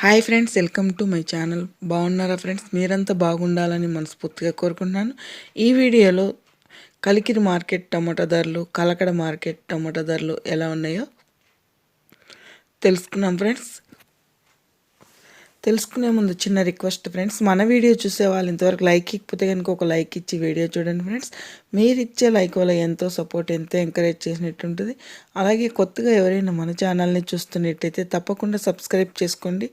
Hi friends welcome to my channel బాగున్నారా friends మీరంతా బాగుండాలని మనస్ఫూర్తిగా కోరుకుంటున్నాను. ఈ వీడియోలో కలికిరి మార్కెట్ టమాటా ధరలు కలకడ మార్కెట్ టమాటా ధరలు ఎలా ఉన్నాయో తెలుసుకున్నాం ఫ్రెండ్స్ తెలుసుకునే ముందు చిన్న రిక్వెస్ట్ ఫ్రెండ్స్ మన వీడియో చూసే వాళ్ళు ఇంతవరకు లైక్ ఇకపోతే కనుక ఒక లైక్ ఇచ్చి వీడియో చూడండి ఫ్రెండ్స్. మీరు ఇచ్చే లైక్ వల్ల ఎంతో సపోర్ట్ ఎంతో ఎంకరేజ్ చేసినట్టు ఉంటుంది. అలాగే కొత్తగా ఎవరైనా మన ఛానల్ని చూస్తున్నట్టయితే తప్పకుండా సబ్స్క్రైబ్ చేసుకోండి.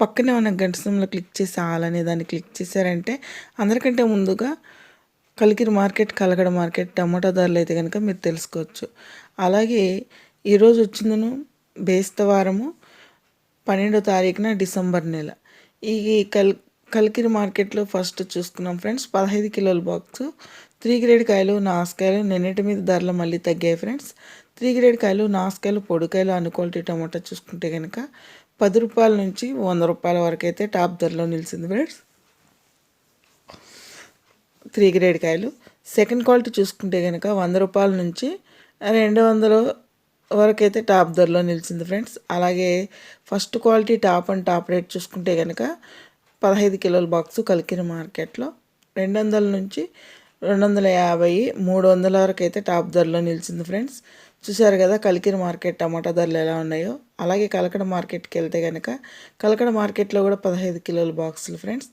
పక్కనే ఉన్న గంట సమయంలో క్లిక్ చేసి ఆల్ అనే దాన్ని క్లిక్ చేశారంటే అందరికంటే ముందుగా Kalikiri market Kalakada market tomato ధరలు అయితే కనుక మీరు తెలుసుకోవచ్చు. అలాగే ఈరోజు వచ్చిందను బేస్తవారము. పన్నెండో తారీఖున డిసెంబర్ నెల. ఈ కల్ కలికిరి మార్కెట్లో ఫస్ట్ చూసుకున్నాం ఫ్రెండ్స్ పదహైదు కిలోల బాక్స్. త్రీ గ్రేడ్ కాయలు నాసుకాయలు నిన్నటి మీద ధరలు మళ్ళీ తగ్గాయి ఫ్రెండ్స్. త్రీ గ్రేడ్ కాయలు నాసుకాయలు పొడికాయలు అను క్వాలిటీ టమాటా చూసుకుంటే కనుక పది రూపాయల నుంచి వంద రూపాయల వరకు అయితే టాప్ ధరలో నిలిచింది ఫ్రెండ్స్. త్రీ గ్రేడ్ కాయలు. సెకండ్ క్వాలిటీ చూసుకుంటే కనుక వంద రూపాయల నుంచి రెండు వందలు వరకు అయితే టాప్ ధరలో నిలిచింది ఫ్రెండ్స్. అలాగే first quality top and top rate చూసుకుంటే కనుక పదహైదు కిలోల బాక్స్ కలికిన మార్కెట్లో రెండు వందల నుంచి రెండు వందల యాభై మూడు వందల వరకు అయితే టాప్ ధరలో నిలిచింది ఫ్రెండ్స్. చూశారు కదా కలికిన మార్కెట్ టమాటా ధరలు ఎలా ఉన్నాయో. అలాగే కలకడ మార్కెట్కి వెళ్తే కనుక కలకడ మార్కెట్లో కూడా పదహైదు కిలోల బాక్సులు ఫ్రెండ్స్.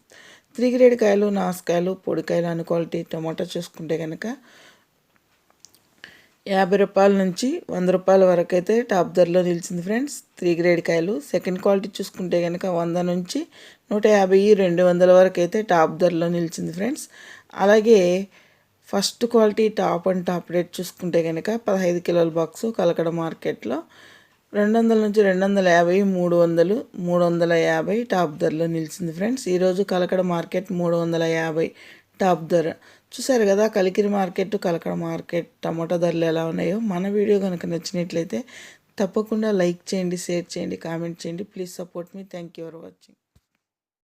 త్రీ గ్రేడ్ కాయలు నాసుకాయలు పొడికాయలు అను క్వాలిటీ టమాటా చూసుకుంటే కనుక యాభై రూపాయల నుంచి వంద రూపాయల వరకు అయితే టాప్ ధరలో నిలిచింది ఫ్రెండ్స్. త్రీ గ్రేడ్ కాయలు. సెకండ్ క్వాలిటీ చూసుకుంటే కనుక వంద నుంచి నూట యాభై రెండు వందల వరకు అయితే టాప్ ధరలో నిలిచింది ఫ్రెండ్స్. అలాగే first quality top and top rate చూసుకుంటే కనుక పదహైదు కిలోల బాక్స్ కలకడ మార్కెట్లో రెండు వందల నుంచి రెండు వందల యాభై మూడు వందలు మూడు వందల యాభై టాప్ ధరలో నిలిచింది ఫ్రెండ్స్. ఈరోజు కలకడ మార్కెట్ మూడు వందల యాభై టాప్ ధర చూసారు కదా Kalikiri market Kalakada market tomato ధరలు ఎలా ఉన్నాయో. మన వీడియో కనుక నచ్చినట్లయితే తప్పకుండా లైక్ చేయండి షేర్ చేయండి కామెంట్ చేయండి. Please support me. Thank you for watching.